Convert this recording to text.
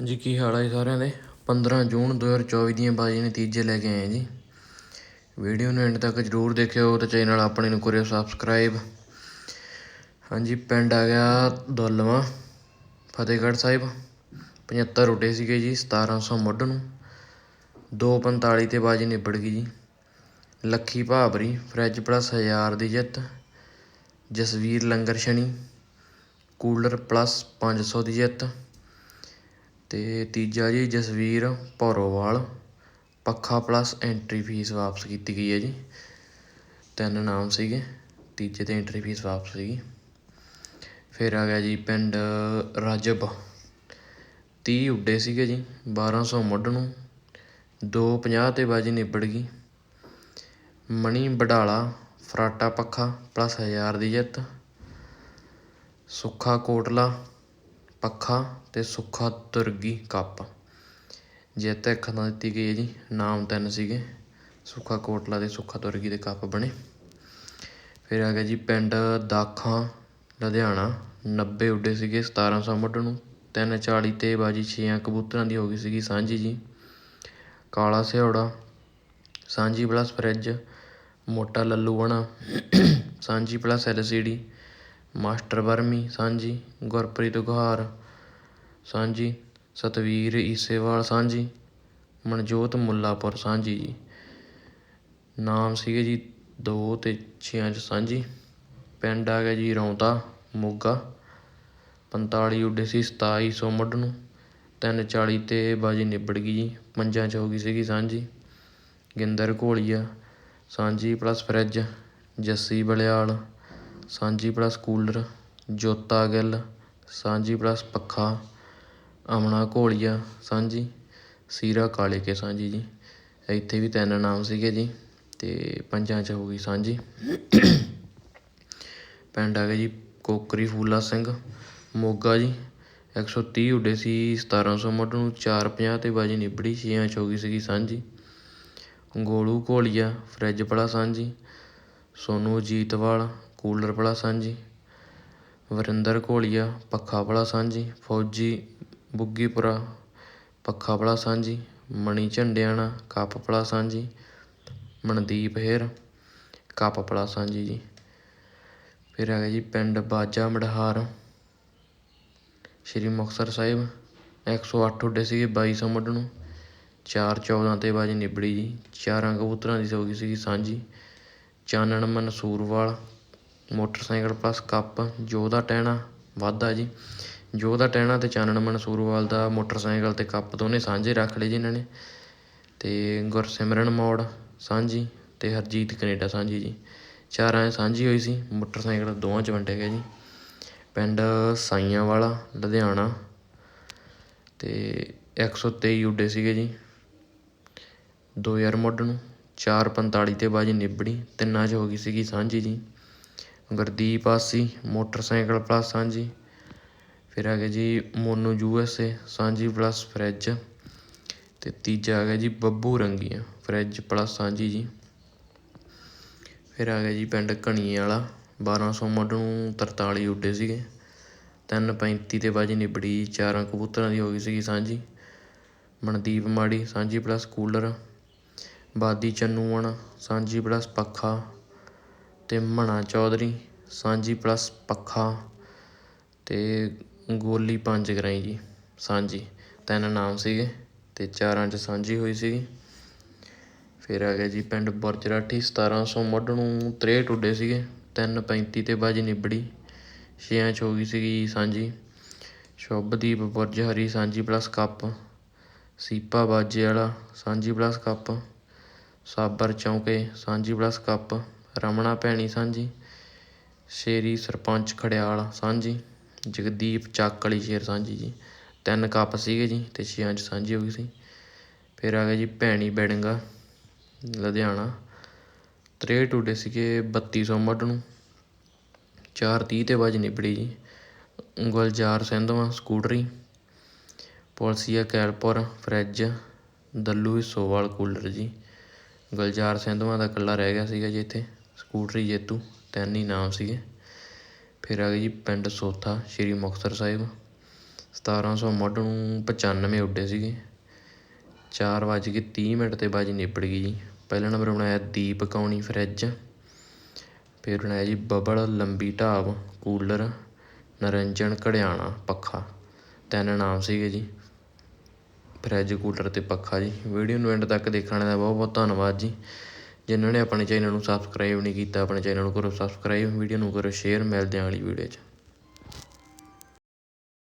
ਹਾਂਜੀ, ਕੀ ਹਾਲ ਹੈ ਜੀ ਸਾਰਿਆਂ ਦੇ? 15 ਜੂਨ 2024 ਦੀਆਂ ਬਾਜੀ ਨਤੀਜੇ ਲੈ ਕੇ ਆਏ ਜੀ। ਵੀਡੀਓ ਨੂੰ ਐਂਡ ਤੱਕ ਜਰੂਰ ਦੇਖਿਓ ਤੇ ਚੈਨਲ ਆਪਣੇ ਨੂੰ ਕਰਿਓ ਸਬਸਕ੍ਰਾਈਬ। ਹਾਂਜੀ, ਪਿੰਡ ਆ ਗਿਆ ਦੁੱਲਵਾਂ, ਫਤਿਹਗੜ੍ਹ ਸਾਹਿਬ। 75 ਉੱਡੇ ਸੀਗੇ ਜੀ 1700 ਮੁੱਢ ਨੂੰ। 245 ਤੇ ਬਾਜੀ ਨਿਬੜ ਗਈ ਜੀ। ਲੱਖੀ ਭਾਬਰੀ, ਫਰਿੱਜ ਪਲੱਸ 1000 ਦੀ ਜਿੱਤ। ਜਸਵੀਰ ਲੰਗਰ ਸ਼ਨੀ ਕੂਲਰ ਪਲੱਸ 500 ਦੀ ਜਿੱਤ। ਅਤੇ ਤੀਜਾ ਜੀ ਜਸਵੀਰ ਭੌਰੋਵਾਲ, ਪੱਖਾ ਪਲੱਸ ਐਂਟਰੀ ਫੀਸ ਵਾਪਸ ਕੀਤੀ ਗਈ ਹੈ ਜੀ। ਤਿੰਨ ਨਾਮ ਸੀਗੇ, ਤੀਜੇ ਤੇ ਐਂਟਰੀ ਫੀਸ ਵਾਪਸ ਸੀਗੀ। ਫਿਰ ਆ ਗਿਆ ਜੀ ਪਿੰਡ ਰਾਜਬ। 30 ਉੱਡੇ ਸੀਗੇ ਜੀ 1200 ਮੁੱਢ ਨੂੰ 250 ਤੇ ਬਾਜੀ ਨਿਬੜ ਗਈ। ਮਣੀ ਬਡਾਲਾ ਫਰਾਟਾ ਪੱਖਾ ਪਲੱਸ 1000 ਦੀ ਜਿੱਤ। ਸੁੱਖਾ ਕੋਟਲਾ ਪੱਖਾ ਅਤੇ ਸੁੱਖਾ ਤੁਰਗੀ ਕੱਪ। ਜਿੱਤ ਇੱਕ ਥਾਂ ਦਿੱਤੀ ਗਈ ਹੈ ਜੀ, ਨਾਮ ਤਿੰਨ ਸੀਗੇ। ਸੁੱਖਾ ਕੋਟਲਾ ਤੇ ਸੁੱਖਾ ਤੁਰਗੀ ਦੇ ਕੱਪ ਬਣੇ। ਫਿਰ ਆ ਗਿਆ ਜੀ ਪਿੰਡ ਦਾਖਾਂ, ਲੁਧਿਆਣਾ। 90 ਉੱਡੇ ਸੀਗੇ 1700 ਮੁੱਢ ਨੂੰ। 340 ਤੇ ਬਾਜੀ 6 ਕਬੂਤਰਾਂ ਦੀ ਹੋ ਗਈ ਸੀਗੀ ਸਾਂਝੀ ਜੀ। ਕਾਲਾ ਸਿਹੌੜਾ ਸਾਂਝੀ ਪਲੱਸ ਫਰਿੱਜ, ਮੋਟਾ ਲੱਲੂ ਬਣਾ, ਸਾਂਝੀ ਪਲੱਸ ਐਲਸੀਡੀ ਮਾਸਟਰ ਵਰਮੀ, ਸਾਂਝੀ। ਗੁਰਪ੍ਰੀਤ ਗੁਹਾਰ, ਸਾਂਝੀ। ਸਤਵੀਰ ਈਸੇਵਾਲ, ਸਾਂਝੀ। ਮਨਜੋਤ ਮੁੱਲਾਪੁਰ, ਸਾਂਝੀ ਜੀ। ਨਾਮ ਸੀਗੇ ਜੀ ਦੋ ਅਤੇ ਛੇਆਂ 'ਚ ਸਾਂਝੀ। ਪਿੰਡ ਆ ਗਿਆ ਜੀ ਰੌਂਤਾ, ਮੋਗਾ। 45 ਉੱਡੇ ਸੀ ਸਤਾਈ ਸੌ ਮੁੱਢ ਨੂੰ 340 ਤੇ ਬਾਜੀ ਨਿਬੜ ਗਈ ਜੀ। ਪੰਜਾਂ 'ਚ ਹੋ ਗਈ ਸੀਗੀ ਸਾਂਝੀ। ਗਿੰਦਰ ਘੋਲੀਆ, ਸਾਂਝੀ ਪਲੱਸ ਫਰਿੱਜ, ਜੱਸੀ ਬਲਿਆਲ। ਸਾਂਝੀ ਪਲੱਸ ਕੂਲਰ ਜੋਤਾ ਗਿੱਲ, ਸਾਂਝੀ ਪਲੱਸ ਪੱਖਾ, ਅਮਨਾ ਘੋਲੀਆ, ਸਾਂਝੀ, ਸੀਰਾ ਕਾਲੇ ਕੇ ਸਾਂਝੀ ਜੀ। ਇੱਥੇ ਵੀ ਤਿੰਨ ਨਾਮ ਸੀਗੇ ਜੀ ਅਤੇ ਪੰਜਾਂ 'ਚ ਹੋ ਗਈ ਸਾਂਝੀ। ਪਿੰਡ ਆ ਗਿਆ ਜੀ ਕੋਕਰੀ ਫੂਲਾ ਸਿੰਘ, ਮੋਗਾ ਜੀ। 130 ਉੱਡੇ ਸੀ 1700 ਮੁੱਢ ਨੂੰ 450 ਤੇ ਬਾਜੀ ਨਿਬੜੀ, ਛੇਆਂ 'ਚ ਹੋ ਗਈ ਸੀਗੀ ਸਾਂਝੀ। ਗੋਲੂ ਘੋਲੀਆ, ਫਰਿੱਜ ਪਲਾ ਸਾਂਝੀ। ਸੋਨੂ ਜੀਤਵਾਲ ਕੂਲਰ ਪਲਾ ਸਾਂਝੀ, ਵਰਿੰਦਰ ਘੋਲੀਆ, ਪੱਖਾ ਭਲਾ ਸਾਂਝੀ, ਫੌਜੀ ਬੁੱਗੀਪੁਰਾ, ਪੱਖਾ ਭਲਾ ਸਾਂਝੀ, ਮਣੀ ਝੰਡਿਆਣਾ, ਕੱਪ ਪਲਾ ਸਾਂਝੀ, ਮਨਦੀਪ ਹੇਰ, ਕੱਪ ਪਲਾ ਸਾਂਝੀ ਜੀ। ਫਿਰ ਆ ਗਿਆ ਜੀ ਪਿੰਡ ਬਾਜਾ ਮੜਹਾਰ। ਸ਼੍ਰੀ ਮੁਕਤਸਰ ਸਾਹਿਬ 108 ਉੱਡੇ ਸੀਗੇ 2200 ਮੁੱਢ ਨੂੰ। 414 ਤੇ ਬਾਜੀ ਨਿਬੜੀ ਜੀ। ਚਾਰਾਂ ਕਬੂਤਰਾਂ ਦੀ ਹੋ ਸੀਗੀ ਸਾਂਝੀ। Chanan Mansurwal motorcycle plus cup Jodha Tehna, ਵਾਧਾ ਜੀ। ਜੋਧਾ ਟਹਿਣਾ ਅਤੇ ਚਾਨਣ ਮਨਸੂਰਵਾਲ ਦਾ ਮੋਟਰਸਾਈਕਲ ਅਤੇ ਕੱਪ ਦੋਨੇ ਸਾਂਝੇ ਰੱਖ ਲਏ ਜੀ ਇਹਨਾਂ ਨੇ। ਅਤੇ ਗੁਰਸਿਮਰਨ ਮੋੜ ਸਾਂਝੀ ਅਤੇ ਹਰਜੀਤ ਕਨੇਡਾ ਸਾਂਝੀ ਜੀ। ਚਾਰਾਂ ਸਾਂਝੀ ਹੋਈ ਸੀ, ਮੋਟਰਸਾਈਕਲ ਦੋਵਾਂ 'ਚ ਵੰਡੇ ਗਏ ਜੀ। ਪਿੰਡ ਸਾਈਆਂ ਵਾਲਾ ਲੁਧਿਆਣਾ ਤੇ 123 ਉੱਡੇ ਸੀਗੇ ਜੀ। 2000 ਮੁੱਢ ਨੂੰ 445 ਤੇ ਬਾਜੀ ਨਿਬੜੀ, ਤਿੰਨਾਂ 'ਚ ਹੋ ਗਈ ਸੀਗੀ ਸਾਂਝੀ ਜੀ। ਗੁਰਦੀਪ ਆਸੀ ਮੋਟਰਸਾਈਕਲ ਪਲੱਸ ਸਾਂਝੀ। ਫਿਰ ਆ ਗਿਆ ਜੀ ਮੋਨੂ ਏ, ਸਾਂਝੀ ਪਲੱਸ ਫਰਿੱਜ ਤੇ ਤੀਜਾ ਆ ਗਿਆ ਜੀ ਬੱਬੂ ਰੰਗੀਆਂ ਫਰਿੱਜ ਪਲੱਸ ਸਾਂਝੀ ਜੀ। ਫਿਰ ਆ ਗਿਆ ਜੀ ਪਿੰਡ ਘਣੀਏ ਵਾਲਾ 1200 ਮੁੱਢ ਨੂੰ 43 ਉੱਡੇ ਸੀਗੇ। 335 ਤੇ ਬਾਜੀ ਨਿਬੜੀ, ਚਾਰਾਂ ਕਬੂਤਰਾਂ ਦੀ ਹੋ ਗਈ ਸੀਗੀ ਸਾਂਝੀ। ਮਨਦੀਪ ਮਾੜੀ, ਸਾਂਝੀ ਪਲੱਸ ਕੂਲਰ ਬਾਦੀ ਚੰਨੂਆਣਾ ਸਾਂਝੀ ਪਲੱਸ ਪੱਖਾ। ਅਤੇ ਮਣਾ ਚੌਧਰੀ, ਸਾਂਝੀ ਪਲੱਸ ਪੱਖਾ ਅਤੇ ਗੋਲੀ ਪੰਜ ਕਰਾਈ ਜੀ, ਸਾਂਝੀ। ਤਿੰਨ ਨਾਮ ਸੀਗੇ ਅਤੇ ਚਾਰਾਂ 'ਚ ਸਾਂਝੀ ਹੋਈ ਸੀਗੀ। ਫਿਰ ਆ ਗਿਆ ਜੀ ਪਿੰਡ ਬੁਰਜ ਰਾਠੀ ਸਤਾਰਾਂ ਸੌ ਮੁੱਢ ਨੂੰ 63 ਉੱਡੇ ਸੀਗੇ। 335 ਤੇ ਬਾਜੀ ਨਿਬੜੀ, ਛੇਆਂ 'ਚ ਹੋ ਗਈ ਸੀਗੀ ਸਾਂਝੀ। ਸ਼ੁਭਦੀਪ ਬੁਰਜ ਹਰੀ ਸਾਂਝੀ ਪਲੱਸ ਕੱਪ। ਸੀਪਾ ਬਾਜੇ ਵਾਲਾ ਸਾਂਝੀ ਪਲੱਸ ਕੱਪ। ਸਾਬਰ ਚੌਂਕੇ, ਸਾਂਝੀ ਪਲੱਸ ਕੱਪ। ਰਮਣਾ ਭੈਣੀ ਸਾਂਝੀ, ਸ਼ੇਰੀ ਸਰਪੰਚ ਖੜਿਆਲ ਸਾਂਝੀ, ਜਗਦੀਪ ਚੱਕ ਵਾਲੀ ਸ਼ੇਰ ਸਾਂਝੀ ਜੀ। ਤਿੰਨ ਕੱਪ ਸੀਗੇ ਜੀ ਤੇ ਛੇਆਂ 'ਚ ਸਾਂਝੀ ਹੋ ਗਈ ਸੀ। ਫਿਰ ਆ ਗਿਆ ਜੀ ਭੈਣੀ ਬੈਡਿੰਗਾ, ਲੁਧਿਆਣਾ। 63 ਉੱਡੇ ਸੀਗੇ 3200 ਮੁੱਢ ਨੂੰ। 430 ਤੇ ਬਾਜ਼ ਨਿਬੜੀ ਜੀ। ਗੁਲਜ਼ਾਰ ਸਿੰਧਵਾਂ ਸਕੂਟਰੀ। ਪੁਲਸੀਆ ਕੈਲਪੁਰ, ਫਰਿੱਜ। ਦੱਲੂ ਹਿੱਸੋਵਾਲ ਕੂਲਰ ਜੀ। ਗੁਲਜ਼ਾਰ ਸਿੰਧਵਾਂ ਦਾ ਇਕੱਲਾ ਰਹਿ ਗਿਆ ਸੀਗਾ ਜੀ ਇੱਥੇ। ਸਕੂਟਰੀ ਜੇਤੂ, ਤਿੰਨ ਹੀ ਨਾਮ ਸੀਗੇ। ਫਿਰ ਆ ਗਏ ਜੀ ਪਿੰਡ ਸੋਥਾ, ਸ਼੍ਰੀ ਮੁਕਤਸਰ ਸਾਹਿਬ। ਸਤਾਰਾਂ ਸੌ ਮੁੱਢ ਨੂੰ ਪਚਾਨਵੇਂ ਉੱਡੇ ਸੀਗੇ। ਚਾਰ ਵੱਜ ਕੇ ਤੀਹ ਮਿੰਟ 'ਤੇ ਬਾਜੀ ਨਿਬੜ ਗਈ ਜੀ। ਪਹਿਲਾ ਨੰਬਰ ਬਣਾਇਆ ਦੀਪ ਕੌਣੀ ਫਰਿੱਜ। ਫਿਰ ਬਣਾਇਆ ਜੀ ਬਬਲ, ਲੰਬੀ ਢਾਬ, ਕੂਲਰ, ਨਰਿੰਜਨ ਘੜਿਆਣਾ, ਪੱਖਾ। ਤਿੰਨ ਨਾਮ ਸੀਗੇ ਜੀ। ਫਰਿੱਜ, ਕੂਲਰ ਤੇ ਪੱਖਾ ਜੀ। ਵੀਡੀਓ ਨੂੰ ਐਂਡ ਤੱਕ ਦੇਖਣ ਦਾ ਬਹੁਤ ਬਹੁਤ ਧੰਨਵਾਦ ਜੀ। ਜਿਨ੍ਹਾਂ ਨੇ ਆਪਣੇ ਚੈਨਲ ਨੂੰ ਸਬਸਕ੍ਰਾਈਬ ਨਹੀਂ ਕੀਤਾ, ਆਪਣੇ ਚੈਨਲ ਨੂੰ ਕਰੋ ਸਬਸਕ੍ਰਾਈਬ ਵੀਡੀਓ ਨੂੰ ਕਰੋ ਸ਼ੇਅਰ ਮਿਲਦੇ ਹਾਂ ਅਗਲੀ ਵੀਡੀਓ 'ਚ।